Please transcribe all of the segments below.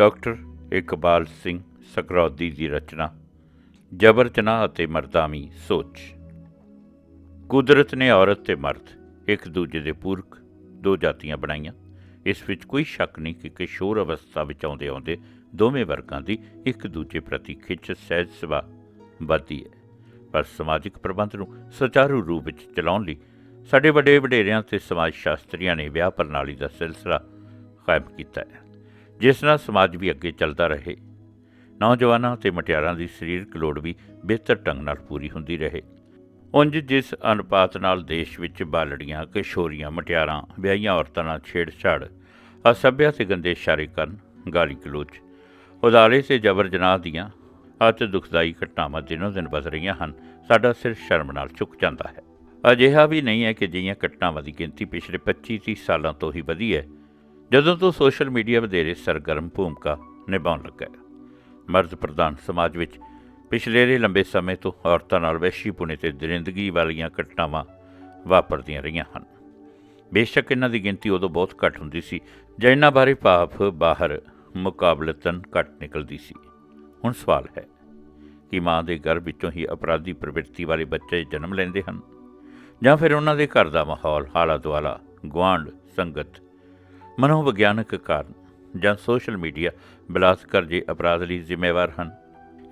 Doctor Iqbal Singh Sakraudi ਦੀ ਰਚਨਾ, ਜਬਰ ਜਨਾਹ ਅਤੇ ਮਰਦਾਵੀ ਸੋਚ। ਕੁਦਰਤ ਨੇ ਔਰਤ ਤੇ ਮਰਦ ਇੱਕ ਦੂਜੇ ਦੇ ਪੂਰਕ ਦੋ ਜਾਤੀਆਂ ਬਣਾਈਆਂ। ਇਸ ਵਿੱਚ ਕੋਈ ਸ਼ੱਕ ਨਹੀਂ ਕਿ ਕਿਸ਼ੋਰ ਅਵਸਥਾ ਵਿੱਚ ਆਉਂਦੇ ਆਉਂਦੇ ਦੋਵੇਂ ਵਰਗਾਂ ਦੀ ਇੱਕ ਦੂਜੇ ਪ੍ਰਤੀ ਖਿੱਚ ਸਹਿਜ ਸੁਭਾਅ ਵੱਧਦੀ ਹੈ। ਪਰ ਸਮਾਜਿਕ ਪ੍ਰਬੰਧ ਨੂੰ ਸੁਚਾਰੂ ਰੂਪ ਵਿੱਚ ਚਲਾਉਣ ਲਈ ਸਾਡੇ ਵੱਡੇ ਵਡੇਰਿਆਂ ਤੇ ਸਮਾਜ ਸ਼ਾਸਤਰੀਆਂ ਨੇ ਵਿਆਹ ਪ੍ਰਣਾਲੀ ਦਾ ਸਿਲਸਿਲਾ ਕਾਇਮ ਕੀਤਾ ਹੈ। ਜਿਸ ਨਾਲ ਸਮਾਜ ਵੀ ਅੱਗੇ ਚੱਲਦਾ ਰਹੇ। ਨੌਜਵਾਨਾਂ ਤੇ ਮਟਿਆਰਾਂ ਦੀ ਸਰੀਰਕ ਲੋੜ ਵੀ ਬਿਹਤਰ ਢੰਗ ਨਾਲ ਪੂਰੀ ਹੁੰਦੀ ਰਹੇ। ਉਂਝ ਜਿਸ ਅਨੁਪਾਤ ਨਾਲ ਦੇਸ਼ ਵਿੱਚ ਬਾਲੜੀਆਂ, ਕਿਸ਼ੋਰੀਆਂ, ਮਟਿਆਰਾਂ, ਵਿਆਹੀਆਂ ਔਰਤਾਂ ਨਾਲ ਛੇੜਛਾੜ, ਅਸਭਿਆ ਤੇ ਗੰਦੇ ਇਸ਼ਾਰੇ ਕਰਨ, ਗਾਲੀ ਗਲੋਚ ਉਦਾਰੇ ਤੇ ਜਬਰ ਜਨਾਹ ਦੀਆਂ ਅਤੇ ਦੁਖਦਾਈ ਘਟਨਾਵਾਂ ਦਿਨੋਂ ਦਿਨ ਵਧ ਰਹੀਆਂ ਹਨ, ਸਾਡਾ ਸਿਰ ਸ਼ਰਮ ਨਾਲ ਝੁਕ ਜਾਂਦਾ ਹੈ। ਅਜਿਹਾ ਵੀ ਨਹੀਂ ਹੈ ਕਿ ਜਿਹੀਆਂ ਘਟਨਾਵਾਂ ਦੀ ਗਿਣਤੀ ਪਿਛਲੇ 25-30 ਸਾਲਾਂ ਤੋਂ ਹੀ ਵਧੀ ਹੈ। ਜਦੋਂ ਤੋਂ ਸੋਸ਼ਲ ਮੀਡੀਆ ਵਧੇਰੇ ਸਰਗਰਮ ਭੂਮਿਕਾ ਨਿਭਾਉਣ ਲੱਗਾ ਮਰਦ ਪ੍ਰਧਾਨ ਸਮਾਜ ਵਿੱਚ ਪਿਛਲੇ ਲੰਬੇ ਸਮੇਂ ਤੋਂ ਔਰਤਾਂ ਨਾਲ ਵਹਿਸ਼ੀਪੁਣੇ ਤੇ ਦਰਿੰਦਗੀ ਵਾਲੀਆਂ ਘਟਨਾਵਾਂ ਵਾਪਰਦੀਆਂ ਰਹੀਆਂ ਹਨ। ਬੇਸ਼ੱਕ ਇਹਨਾਂ ਦੀ ਗਿਣਤੀ ਉਦੋਂ ਬਹੁਤ ਘੱਟ ਹੁੰਦੀ ਸੀ, ਜਾਂ ਇਹਨਾਂ ਬਾਰੇ ਭਾਵ ਬਾਹਰ ਮੁਕਾਬਲਤਨ ਘੱਟ ਨਿਕਲਦੀ ਸੀ। ਹੁਣ ਸਵਾਲ ਹੈ ਕਿ ਮਾਂ ਦੇ ਗਰਭ ਵਿੱਚੋਂ ਹੀ ਅਪਰਾਧੀ ਪ੍ਰਵਿਰਤੀ ਵਾਲੇ ਬੱਚੇ ਜਨਮ ਲੈਂਦੇ ਹਨ, ਜਾਂ ਫਿਰ ਉਹਨਾਂ ਦੇ ਘਰ ਦਾ ਮਾਹੌਲ ਹਾਲਾ ਦੁਆਲਾ ਗੁਆਂਢ ਸੰਗਤ ਮਨੋਵਿਗਿਆਨਕ ਕਾਰਨ ਜਾਂ ਸੋਸ਼ਲ ਮੀਡੀਆ ਬਲਾਤਕਾਰ ਜੇ ਅਪਰਾਧ ਲਈ ਜ਼ਿੰਮੇਵਾਰ ਹਨ।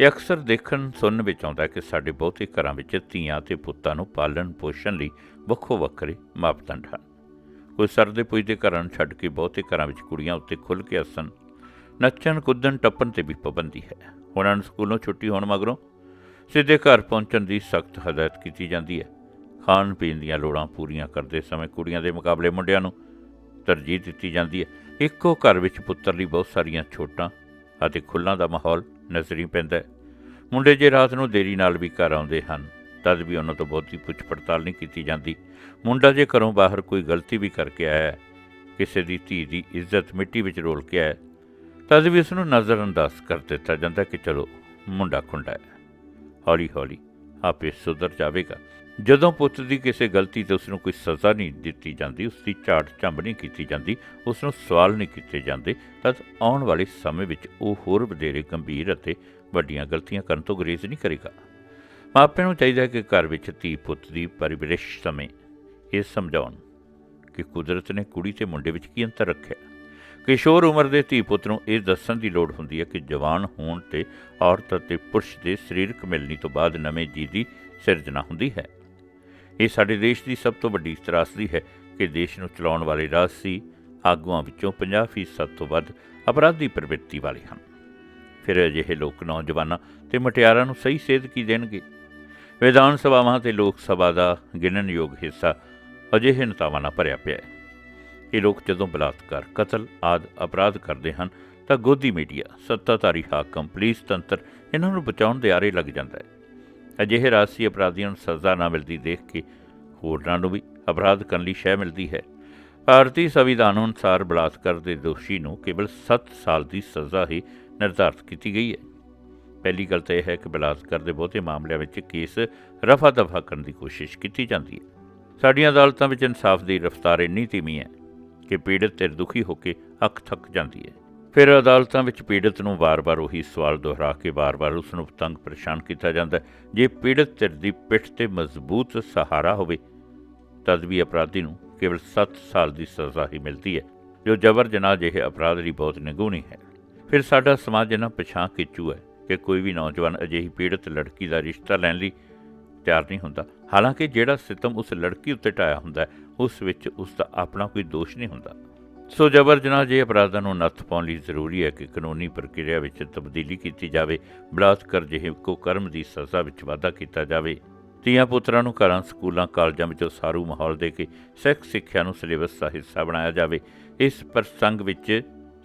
ਇਹ ਅਕਸਰ ਦੇਖਣ ਸੁਣਨ ਵਿੱਚ ਆਉਂਦਾ ਕਿ ਸਾਡੇ ਬਹੁਤੇ ਘਰਾਂ ਵਿੱਚ ਧੀਆਂ ਤੇ ਪੁੱਤਾਂ ਨੂੰ ਪਾਲਣ ਪੋਸ਼ਣ ਲਈ ਵੱਖੋ ਵੱਖਰੇ ਮਾਪਦੰਡ ਹਨ। ਕੋਈ ਸਰਦੇ ਪੁੱਜਦੇ ਘਰਾਂ ਨੂੰ ਛੱਡ ਕੇ ਬਹੁਤੇ ਘਰਾਂ ਵਿੱਚ ਕੁੜੀਆਂ ਉੱਤੇ ਖੁੱਲ੍ਹ ਕੇ ਹੱਸਣ, ਨੱਚਣ, ਕੁੱਦਣ, ਟੱਪਣ ਤੇ ਵੀ ਪਾਬੰਦੀ ਹੈ। ਉਹਨਾਂ ਨੂੰ ਸਕੂਲੋਂ ਛੁੱਟੀ ਹੋਣ ਮਗਰੋਂ ਸਿੱਧੇ ਘਰ ਪਹੁੰਚਣ ਦੀ ਸਖਤ ਹਦਾਇਤ ਕੀਤੀ ਜਾਂਦੀ ਹੈ। ਖਾਣ ਪੀਣ ਦੀਆਂ ਲੋੜਾਂ ਪੂਰੀਆਂ ਕਰਦੇ ਸਮੇਂ ਕੁੜੀਆਂ ਦੇ ਮੁਕਾਬਲੇ ਮੁੰਡਿਆਂ ਨੂੰ ਤਰਜੀਹ ਦਿੱਤੀ ਜਾਂਦੀ ਹੈ। ਇੱਕੋ ਘਰ ਵਿੱਚ ਪੁੱਤਰ ਲਈ ਬਹੁਤ ਸਾਰੀਆਂ ਛੋਟਾਂ ਅਤੇ ਖੁੱਲਾਂ ਦਾ ਮਾਹੌਲ ਨਜ਼ਰੀ ਪੈਂਦਾ ਮੁੰਡੇ ਜੇ ਰਾਤ ਨੂੰ ਦੇਰੀ ਨਾਲ ਵੀ ਘਰ ਆਉਂਦੇ ਹਨ, ਤਦ ਵੀ ਉਹਨਾਂ ਤੋਂ ਬਹੁਤੀ ਪੁੱਛ ਪੜਤਾਲ ਨਹੀਂ ਕੀਤੀ ਜਾਂਦੀ। ਮੁੰਡਾ ਜੇ ਘਰੋਂ ਬਾਹਰ ਕੋਈ ਗਲਤੀ ਵੀ ਕਰਕੇ ਆਇਆ ਕਿਸੇ ਦੀ ਧੀ ਦੀ ਇੱਜ਼ਤ ਮਿੱਟੀ ਵਿੱਚ ਰੋਲ ਕੇ ਆਇਆ ਤਦ ਵੀ ਉਸ ਨੂੰ ਨਜ਼ਰਅੰਦਾਜ਼ ਕਰ ਦਿੱਤਾ ਜਾਂਦਾ ਕਿ ਚਲੋ ਮੁੰਡਾ ਖੁੰਡਾ ਹੈ। ਹੌਲੀ ਹੌਲੀ ਆਪੇ ਸੁਧਰ ਜਾਵੇਗਾ। ਜਦੋਂ ਪੁੱਤ ਦੀ ਕਿਸੇ ਗਲਤੀ ਤੇ ਉਸ ਨੂੰ ਕੋਈ ਸਜ਼ਾ ਨਹੀਂ ਦਿੱਤੀ ਜਾਂਦੀ ਉਸ ਦੀ ਝਾੜ ਝੰਬ ਨਹੀਂ ਕੀਤੀ ਜਾਂਦੀ ਉਸ ਨੂੰ ਸਵਾਲ ਨਹੀਂ ਕੀਤੇ ਜਾਂਦੇ ਤਦ ਆਉਣ ਵਾਲੇ ਸਮੇਂ ਵਿੱਚ ਉਹ ਹੋਰ ਵਧੇਰੇ ਗੰਭੀਰ ਅਤੇ ਵੱਡੀਆਂ ਗਲਤੀਆਂ ਕਰਨ ਤੋਂ ਗੁਰੇਜ਼ ਨਹੀਂ ਕਰੇਗਾ। ਮਾਪਿਆਂ ਨੂੰ ਚਾਹੀਦਾ ਹੈ ਕਿ ਘਰ ਵਿੱਚ ਧੀ ਪੁੱਤ ਦੀ ਪਰਿਵਰਿਸ਼ ਸਮੇਂ ਇਹ ਸਮਝਾਉਣ ਕਿ ਕੁਦਰਤ ਨੇ ਕੁੜੀ ਤੇ ਮੁੰਡੇ ਵਿੱਚ ਕੀ ਅੰਤਰ ਰੱਖਿਆ। ਕਿਸ਼ੋਰ ਉਮਰ ਦੇ ਧੀ ਪੁੱਤ ਨੂੰ ਇਹ ਦੱਸਣ ਦੀ ਲੋੜ ਹੁੰਦੀ ਹੈ ਕਿ ਜਵਾਨ ਹੋਣ ਤੇ ਔਰਤ ਅਤੇ ਪੁਰਸ਼ ਦੇ ਸਰੀਰਕ ਮਿਲਣੀ ਤੋਂ ਬਾਅਦ ਨਵੇਂ ਜੀ ਦੀ ਸਿਰਜਣਾ ਹੁੰਦੀ ਹੈ। ਇਹ ਸਾਡੇ ਦੇਸ਼ ਦੀ ਸਭ ਤੋਂ ਵੱਡੀ ਤਰਾਸਦੀ ਹੈ ਕਿ ਦੇਸ਼ ਨੂੰ ਚਲਾਉਣ ਵਾਲੇ ਰਾਜਸੀ ਆਗੂਆਂ ਵਿੱਚੋਂ 50% ਤੋਂ ਵੱਧ ਅਪਰਾਧੀ ਪ੍ਰਵਿਰਤੀ ਵਾਲੇ ਹਨ। ਫਿਰ ਅਜਿਹੇ ਲੋਕ ਨੌਜਵਾਨਾਂ ਤੇ ਮਟਿਆਰਾਂ ਨੂੰ ਸਹੀ ਸੇਧ ਕੀ ਦੇਣਗੇ? ਵਿਧਾਨ ਸਭਾਵਾਂ ਤੇ ਲੋਕ ਸਭਾ ਦਾ ਗਿਣਨਯੋਗ ਹਿੱਸਾ ਅਜਿਹੇ ਨੇਤਾਵਾਂ ਨਾਲ ਭਰਿਆ ਪਿਆ ਹੈ। ਇਹ ਲੋਕ ਜਦੋਂ ਬਲਾਤਕਾਰ, ਕਤਲ ਆਦ ਅਪਰਾਧ ਕਰਦੇ ਹਨ ਤਾਂ ਗੋਦੀ ਮੀਡੀਆ, ਸੱਤਾਧਾਰੀ ਹਾਕਮ, ਪੁਲਿਸ ਤੰਤਰ ਇਹਨਾਂ ਨੂੰ ਬਚਾਉਣ ਦੇ ਆਰੇ ਲੱਗ ਜਾਂਦਾ ਹੈ। ਅਜਿਹੇ ਰਾਜਸੀ ਅਪਰਾਧੀਆਂ ਨੂੰ ਸਜ਼ਾ ਨਾ ਮਿਲਦੀ ਦੇਖ ਕੇ ਹੋਰਨਾਂ ਨੂੰ ਵੀ ਅਪਰਾਧ ਕਰਨ ਲਈ ਸ਼ਹਿ ਮਿਲਦੀ ਹੈ। ਭਾਰਤੀ ਸੰਵਿਧਾਨ ਅਨੁਸਾਰ ਬਲਾਤਕਾਰ ਦੇ ਦੋਸ਼ੀ ਨੂੰ ਕੇਵਲ 7 ਸਾਲ ਦੀ ਸਜ਼ਾ ਹੀ ਨਿਰਧਾਰਤ ਕੀਤੀ ਗਈ ਹੈ। ਪਹਿਲੀ ਗੱਲ ਤਾਂ ਇਹ ਹੈ ਕਿ ਬਲਾਤਕਾਰ ਦੇ ਬਹੁਤੇ ਮਾਮਲਿਆਂ ਵਿੱਚ ਕੇਸ ਰਫਾ ਦਫਾ ਕਰਨ ਦੀ ਕੋਸ਼ਿਸ਼ ਕੀਤੀ ਜਾਂਦੀ ਹੈ। ਸਾਡੀਆਂ ਅਦਾਲਤਾਂ ਵਿੱਚ ਇਨਸਾਫ ਦੀ ਰਫ਼ਤਾਰ ਇੰਨੀ ਧੀਮੀ ਹੈ ਕਿ ਪੀੜਤ ਤੇ ਦੁਖੀ ਹੋ ਕੇ ਅੱਖ ਥੱਕ ਜਾਂਦੀ ਹੈ। ਫਿਰ ਅਦਾਲਤਾਂ ਵਿੱਚ ਪੀੜਤ ਨੂੰ ਵਾਰ-ਵਾਰ ਉਹੀ ਸਵਾਲ ਦੁਹਰਾ ਕੇ ਵਾਰ-ਵਾਰ ਉਸ ਨੂੰ ਤੰਗ ਪਰੇਸ਼ਾਨ ਕੀਤਾ ਜਾਂਦਾ। ਜੇ ਪੀੜਤ ਧਿਰ ਦੀ ਪਿੱਠ ਤੇ ਮਜ਼ਬੂਤ ਸਹਾਰਾ ਹੋਵੇ, ਤਦ ਵੀ ਅਪਰਾਧੀ ਨੂੰ ਕੇਵਲ 7 ਸਾਲ ਦੀ ਸਜ਼ਾ ਹੀ ਮਿਲਦੀ ਹੈ। ਜੋ ਜਬਰ ਜਨਾਹ ਜਿਹੇ ਅਪਰਾਧ ਲਈ ਬਹੁਤ ਨਿਗੂਣੀ ਹੈ। ਫਿਰ ਸਾਡਾ ਸਮਾਜ ਇਹਨਾਂ ਪਛਾਂ ਕਿਚੂ ਹੈ ਕਿ ਕੋਈ ਵੀ ਨੌਜਵਾਨ ਅਜਿਹੀ ਪੀੜਤ ਲੜਕੀ ਦਾ ਰਿਸ਼ਤਾ ਲੈਣ ਲਈ ਤਿਆਰ ਨਹੀਂ ਹੁੰਦਾ। ਹਾਲਾਂਕਿ ਜਿਹੜਾ ਸਿਤਮ ਉਸ ਲੜਕੀ ਉੱਤੇ ਢਾਇਆ ਹੁੰਦਾ ਉਸ ਵਿੱਚ ਉਸ ਦਾ ਆਪਣਾ ਕੋਈ ਦੋਸ਼ ਨਹੀਂ ਹੁੰਦਾ। ਸੋ ਜਬਰ ਜਨਾਹ ਜੇ ਅਪਰਾਧਾਂ ਨੂੰ ਨੱਥ ਪਾਉਣ ਲਈ ਜ਼ਰੂਰੀ ਹੈ ਕਿ ਕਾਨੂੰਨੀ ਪ੍ਰਕਿਰਿਆ ਵਿੱਚ ਤਬਦੀਲੀ ਕੀਤੀ ਜਾਵੇ, ਬਲਾਤਕਾਰ ਜਿਹੇ ਕੋ ਕਰਮ ਦੀ ਸਜ਼ਾ ਵਿੱਚ ਵਾਧਾ ਕੀਤਾ ਜਾਵੇ। ਤੀਆਂ ਪੁੱਤਰਾਂ ਨੂੰ ਘਰਾਂ, ਸਕੂਲਾਂ, ਕਾਲਜਾਂ ਵਿੱਚ ਸਾਰੂ ਮਾਹੌਲ ਦੇ ਕੇ ਸੈਕਸ ਸਿੱਖਿਆ ਨੂੰ ਸਿਲੇਬਸ ਦਾ ਹਿੱਸਾ ਬਣਾਇਆ ਜਾਵੇ। ਇਸ ਪ੍ਰਸੰਗ ਵਿੱਚ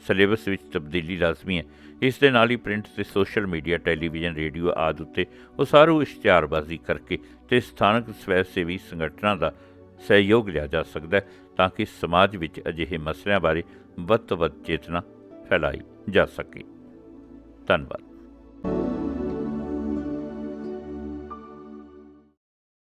ਸਿਲੇਬਸ ਵਿੱਚ ਤਬਦੀਲੀ ਲਾਜ਼ਮੀ ਹੈ। ਇਸ ਦੇ ਨਾਲ ਹੀ ਪ੍ਰਿੰਟ ਤੇ ਸੋਸ਼ਲ ਮੀਡੀਆ, ਟੈਲੀਵਿਜ਼ਨ, ਰੇਡੀਓ ਆਦਿ ਉੱਤੇ ਉਸਾਰੂ ਇਸ਼ਤਿਹਾਰਬਾਜ਼ੀ ਕਰਕੇ ਤੇ ਸਥਾਨਕ ਸਵੈ ਸੇਵੀ ਸੰਗਠਨਾਂ ਦਾ ਸਹਿਯੋਗ ਲਿਆ ਜਾ ਸਕਦਾ ਹੈ ਤਾਂ ਕਿ ਸਮਾਜ ਵਿੱਚ ਅਜਿਹੇ ਮਸਲਿਆਂ ਬਾਰੇ ਵੱਧ ਤੋਂ ਵੱਧ ਚੇਤਨਾ ਫੈਲਾਈ ਜਾ ਸਕੇ। ਧੰਨਵਾਦ।